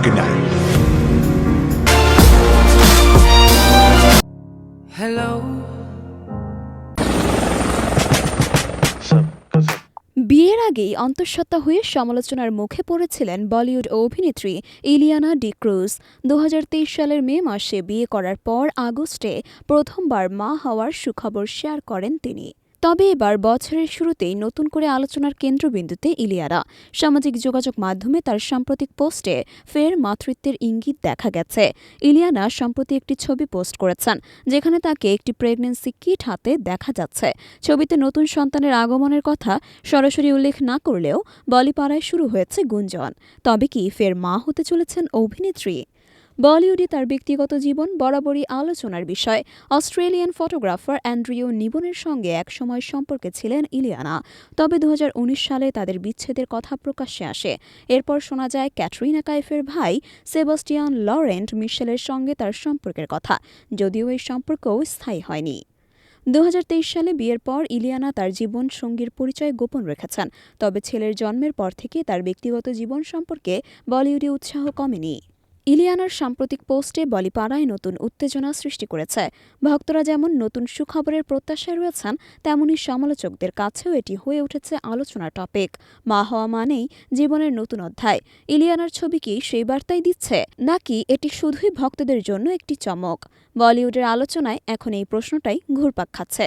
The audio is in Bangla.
Good night. Hello. বিয়ের আগেই অন্তঃসত্ত্বা হয়ে সমালোচনার মুখে পড়েছিলেন বলিউড অভিনেত্রী ইলিয়ানা ডি ক্রুজ দুহাজার তেইশ সালের মে মাসে বিয়ে করার পর আগস্টে প্রথমবার মা হওয়ার সুখবর শেয়ার করেন তিনি তবে এবার বছরের শুরুতেই নতুন করে আলোচনার কেন্দ্রবিন্দুতে ইলিয়ানা সামাজিক যোগাযোগ মাধ্যমে তার সাম্প্রতিক পোস্টে ফের মাতৃত্বের ইঙ্গিত দেখা গেছে। ইলিয়ানা সম্প্রতি একটি ছবি পোস্ট করেছেন, যেখানে তাকে একটি প্রেগন্যান্সি কিট হাতে দেখা যাচ্ছে। ছবিতে নতুন সন্তানের আগমনের কথা সরাসরি উল্লেখ না করলেও বলিপাড়ায় শুরু হয়েছে গুঞ্জন। তবে কি ফের মা হতে চলেছেন অভিনেত্রী? বলিউডে তার ব্যক্তিগত জীবন বরাবরই আলোচনার বিষয়। অস্ট্রেলিয়ান ফটোগ্রাফার অ্যান্ড্রিও নিবনের সঙ্গে একসময় সম্পর্কে ছিলেন ইলিয়ানা। তবে দু হাজার উনিশ সালে তাদের বিচ্ছেদের কথা প্রকাশ্যে আসে। এরপর শোনা যায়, ক্যাটরিনা কাইফের ভাই সেবাস্টিয়ান লরেন্ট মিশেলের সঙ্গে তার সম্পর্কের কথা, যদিও এই সম্পর্কও স্থায়ী হয়নি। দু হাজার তেইশ সালে বিয়ের পর ইলিয়ানা তার জীবন সঙ্গীর পরিচয় গোপন রেখেছেন, তবে ছেলের জন্মের পর থেকে তার ব্যক্তিগত জীবন সম্পর্কে বলিউডে উৎসাহ কমেনি। ইলিয়ানার সাম্প্রতিক পোস্টে বলিপাড়ায় নতুন উত্তেজনা সৃষ্টি করেছে। ভক্তরা যেমন নতুন সুখবরের প্রত্যাশায় রয়েছেন, তেমনি সমালোচকদের কাছেও এটি হয়ে উঠেছে আলোচনার টপিক। মা হওয়া মানেই জীবনের নতুন অধ্যায়। ইলিয়ানার ছবি কি সেই বার্তাই দিচ্ছে? নাকি এটি শুধুই ভক্তদের জন্য একটি চমক? বলিউডের আলোচনায় এখন এই প্রশ্নটাই ঘুরপাক খাচ্ছে।